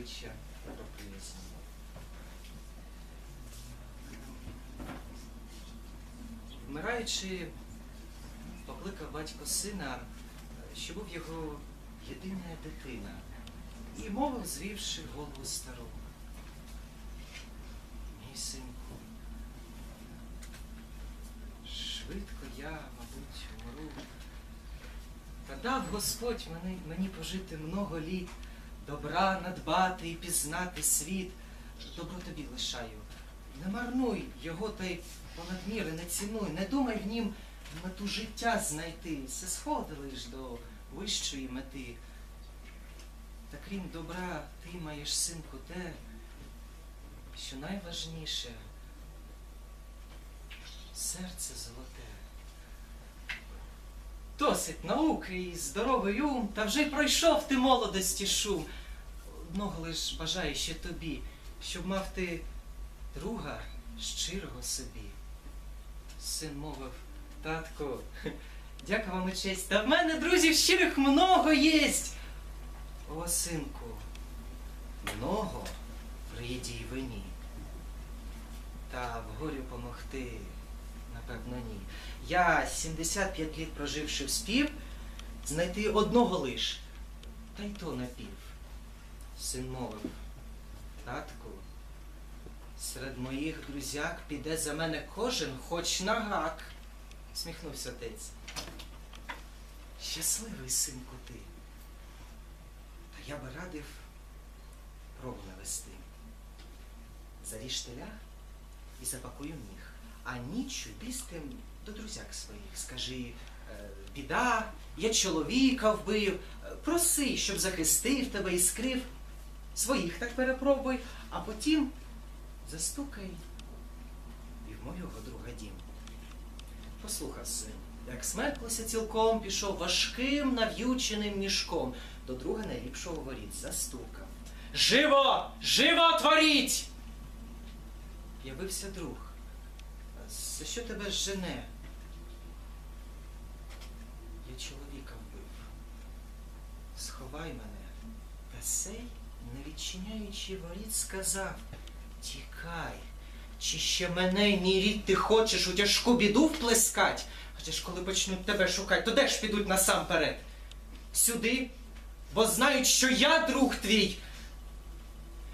обличчя прописано. Вмираючи, покликав батько сина, що був його єдина дитина, і мовив, звівши голову стару. Мій синку, швидко я, мабуть, умру. Та дав Господь мені, мені пожити много літ, добра надбати і пізнати світ. Добро тобі лишаю. Не марнуй його та й понад міри не цінуй, не думай в нім мету життя знайти. Все сходили ж до вищої мети. Та крім добра, ти маєш, синку, те, що найважніше серце золоте. Досить науки і здоровий ум, та вже й пройшов ти молодості шум. Одного лиш бажаю ще тобі, щоб мав ти друга щирого собі. Син мовив, татко, дяка вам і честь, та в мене друзів щирих много єсть. О, синку, много в й вині. Та в горю помогти, напевно, ні. Я 75 літ проживши в спів, знайти одного лиш, та й то напів. Син мовив, татку, серед моїх друзяк піде за мене кожен, хоч на гак. Сміхнувся отець. Щасливий синку ти. Та я би радив пробу навести. Заріж теля і запакую міх. А ніччю бістим до друзяк своїх. Скажи, е, біда, я чоловіка вбив, проси, щоб захистив тебе і скрив. Своїх так перепробуй, а потім застукай і в мого друга дім. Послухав син, як смерклося цілком, пішов важким нав'юченим мішком, до друга найліпшого воріт застукав. Живо! Живо творіть! Явився друг. За що тебе жене? Я чоловіка вбив. Сховай мене. Та сей, не відчиняючи воріт, сказав Тікай, чи ще мене й мій рід ти хочеш у тяжку біду вплескать? Адже ж коли почнуть тебе шукати, то де ж підуть насамперед? Сюди, бо знають, що я друг твій.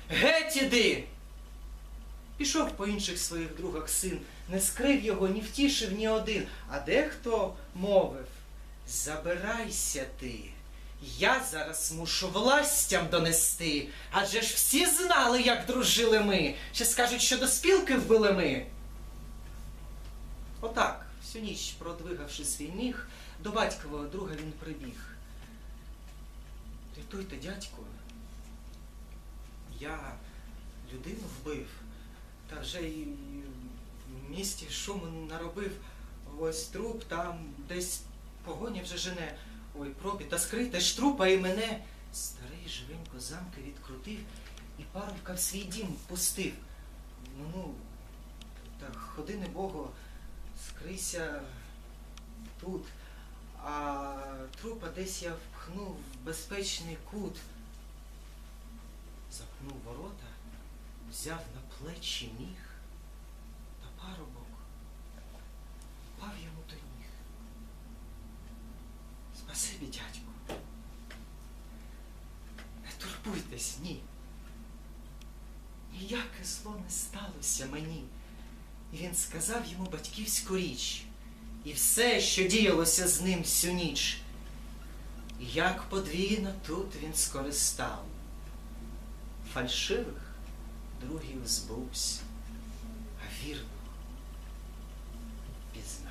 Геть іди! Пішов по інших своїх другах син, не скрив його, ні втішив ні один. А дехто мовив Забирайся ти. Я зараз мушу властям донести. Адже ж всі знали, як дружили ми. Ще скажуть, що до спілки вбили ми. Отак, всю ніч продвигавши свій міг, до батькового друга він прибіг. Рятуйте, дядьку. Я людину вбив, та вже й в місті шуму наробив. Ось труп там десь погоня вже жене. Ой, пробі, та скрийте ж трупа і мене. Старий живенько замки відкрутив і парубка в свій дім пустив. Ну, ну, та ходи не Богу, скрийся тут. А трупа десь я впхнув в безпечний кут. Запнув ворота, взяв на плечі міг, та парубок пав йому до ніг. Спасибі, дядьку. Не турбуйтесь, ні. Ніяке зло не сталося мені. І він сказав йому батьківську річ. І все, що діялося з ним всю ніч. І як подвійно тут він скористав. Фальшивих другів збувся, а вірно пізнав.